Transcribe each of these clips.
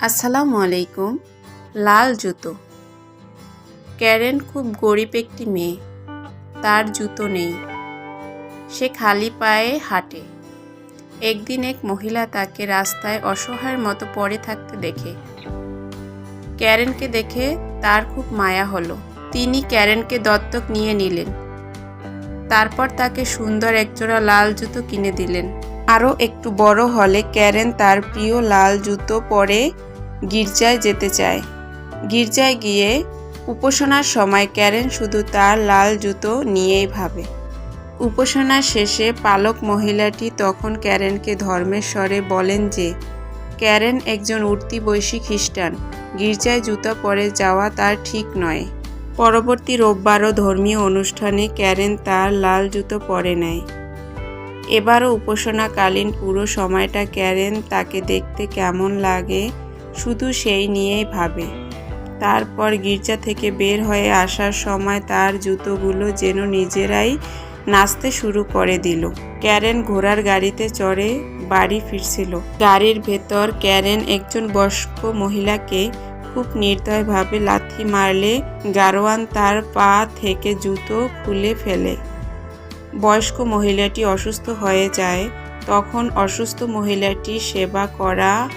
আসসালামু আলাইকুম। লাল জুতো। ক্যারেন খুব গরিব একটি মেয়ে। তার জুতো নেই। সে খালি পায়ে হাঁটে। একদিন এক মহিলা তাকে রাস্তায় অসহায়ের মতো পড়ে থাকতে দেখে। ক্যারেনকে দেখে তার খুব মায়া হলো। তিনি ক্যারেনকে দত্তক নিয়ে নিলেন। তারপর তাকে সুন্দর একজোড়া লাল জুতো কিনে দিলেন। আরও একটু বড় হলে ক্যারেন তার প্রিয় লাল জুতো পরে গির্জায় যেতে চায়। গির্জায় গিয়ে উপাসনার সময় ক্যারেন শুধু তার লাল জুতো নিয়েই ভাবে। উপাসনা শেষে পালক মহিলাটি তখন ক্যারেনকে ধর্মের স্বরে বলেন যে, ক্যারেন একজন উঠতি বৈশী খ্রিস্টান। গির্জায় জুতা পরে যাওয়া তার ঠিক নয়। পরবর্তী রোববারও ধর্মীয় অনুষ্ঠানে ক্যারেন তার লাল জুতো পরে নেয়। এবারও উপাসনাকালীন পুরো সময়টা ক্যারেন তাকে দেখতে কেমন লাগে শুধু সেই নিয়েই ভাবে। তারপর গির্জা থেকে বের হয়ে আসার সময় তার জুতোগুলো যেন নিজেরাই নাচতে শুরু করে দিল। ক্যারেন ঘোড়ার গাড়িতে চড়ে বাড়ি ফিরছিল। গাড়ির ভেতর ক্যারেন একজন বয়স্ক মহিলাকে খুব নির্দয়ভাবে লাথি মারলে গারোয়ান তার পা থেকে জুতো খুলে ফেলে। বয়স্ক মহিলাটি অসুস্থ হয়ে যায়, তখন অসুস্থ মহিলাটি সেবা করা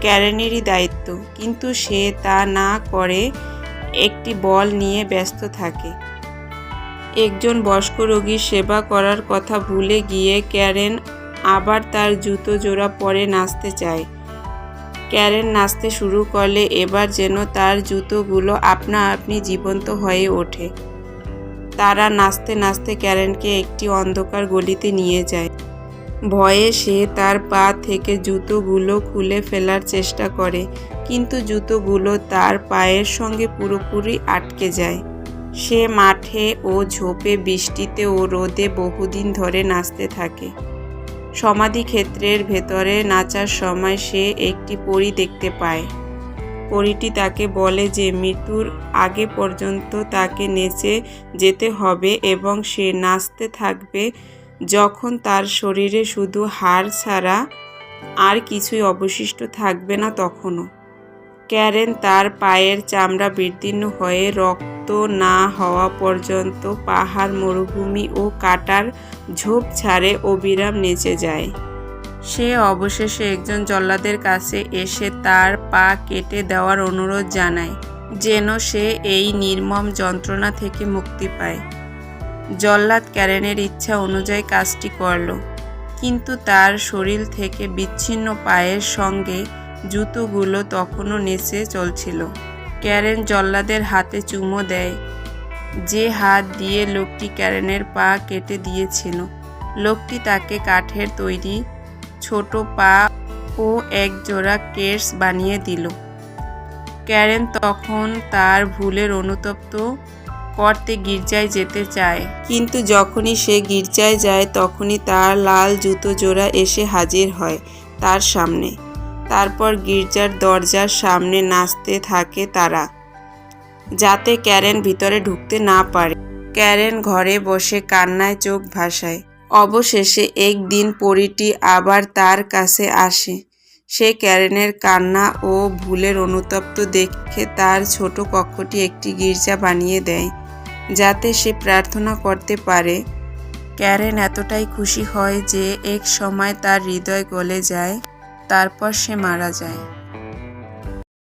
ক্যারেনেরই দায়িত্ব। কিন্তু সে তা না করে একটি বল নিয়ে ব্যস্ত থাকে। একজন বয়স্ক রোগীর সেবা করার কথা ভুলে গিয়ে ক্যারেন আবার তার জুতো জোড়া পরে নাচতে চায়। ক্যারেন নাচতে শুরু করলে এবার যেন তার জুতোগুলো আপনা আপনি জীবন্ত হয়ে ওঠে। তারা নাচতে নাচতে ক্যারেনকে একটি অন্ধকার গলিতে নিয়ে যায়। ভয়ে সে তার পা থেকে জুতোগুলো খুলে ফেলার চেষ্টা করে, কিন্তু জুতোগুলো তার পায়ের সঙ্গে পুরোপুরি আটকে যায়। সে মাঠে ও ঝোপে বৃষ্টিতে ও রোদে বহুদিন ধরে নাচতে থাকে। সমাধি ক্ষেত্রের ভেতরে নাচার সময় সে একটি পরী দেখতে পায়। পরীটি তাকে বলে যে, মৃত্যুর আগে পর্যন্ত তাকে নেচে যেতে হবে এবং সে নাচতে থাকবে। যখন তার শরীরে শুধু হাড় ছাড়া আর কিছুই অবশিষ্ট থাকবে না তখনও। ক্যারেন তার পায়ের চামড়া বিদীর্ণ হয়ে রক্ত না হওয়া পর্যন্ত পাহাড়, মরুভূমি ও কাটার ঝোপ ছাড়ে অবিরাম নেচে যায়। সে অবশেষে একজন জল্লাদের কাছে এসে তার পা কেটে দেওয়ার অনুরোধ জানায়, যেন সে এই নির্মম যন্ত্রণা থেকে মুক্তি পায়। জল্লাদ ক্যারেনের ইচ্ছা অনুযায়ী কাজটি করল, কিন্তু তার শরীর থেকে বিচ্ছিন্ন পায়ের সঙ্গে জুতোগুলো তখনও নেচে চলছিল। ক্যারেন জল্লাদের হাতে চুমো দেয়, যে হাত দিয়ে লোকটি ক্যারেনের পা কেটে দিয়েছিল। লোকটি তাকে কাঠের তৈরি ছোট পা ও এক জোড়া কেস বানিয়ে দিল। ক্যারেন তখন তার ভুলের অনুতপ্ত করতে গির্জায় যেতে চায়। কিন্তু যখনই সে গির্জায় যায়, তখনই তার লাল জুতো জোড়া এসে হাজির হয় তার সামনে। তারপর গির্জার দরজার সামনে নাচতে থাকে তারা, যাতে ক্যারেন ভিতরে ঢুকতে না পারে। ক্যারেন ঘরে বসে কান্নায় চোখ ভাসায়। অবশেষে একদিন পরীটি আবার তার কাছে আসে। সে ক্যারেনের কান্না ও ভুলের অনুতপ্ত দেখে তার ছোট কক্ষটি একটি গির্জা বানিয়ে দেয়, যাতে সে প্রার্থনা করতে পারে। ক্যারেন এতটাই খুশি হয় যে এক সময় তার হৃদয় গলে যায়, তারপর সে মারা যায়।